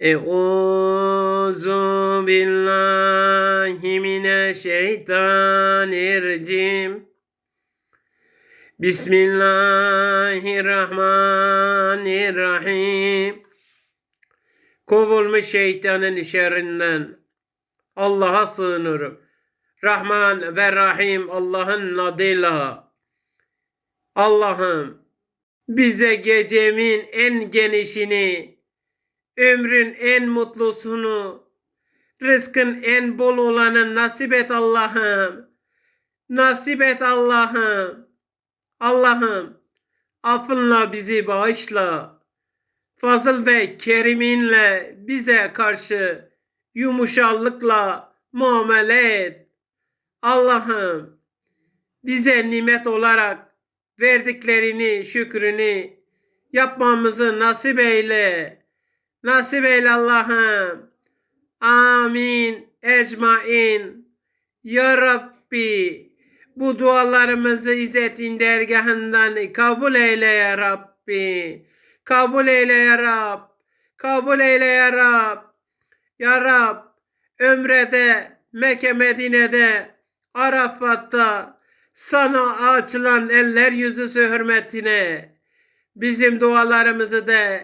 Euzu billahi mineşşeytanirracim. Bismillahirrahmanirrahim. Kovulmuş şeytanın şerrinden Allah'a sığınırım. Rahman ve Rahim Allah'ın adıyla. Allah'ım bize gecemin en genişini, ömrün en mutlusunu, rızkın en bol olanı nasip et Allah'ım. Nasip et Allah'ım. Allah'ım affınla bizi bağışla. Fazıl ve keriminle bize karşı yumuşallıkla muamele et. Allah'ım bize nimet olarak verdiklerini, şükrünü yapmamızı nasip eyle. Nasip eyle Allah'ım. Amin. Ecmain. Ya Rabbi bu dualarımızı İzzet'in dergahından kabul eyle ya Rabbi. Kabul eyle ya Rab. Kabul eyle ya Rab. Ya Rab ömrede, Mekke Medine'de, Arafat'ta sana açılan eller yüzüsü hürmetine bizim dualarımızı da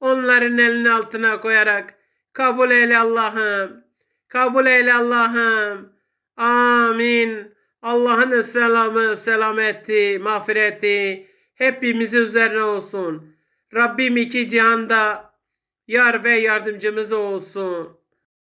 onların elinin altına koyarak kabul eyle Allah'ım. Kabul eyle Allah'ım. Amin. Allah'ın selamı, selameti, mağfireti hepimiz üzerine olsun. Rabbim iki cihanda yar ve yardımcımız olsun.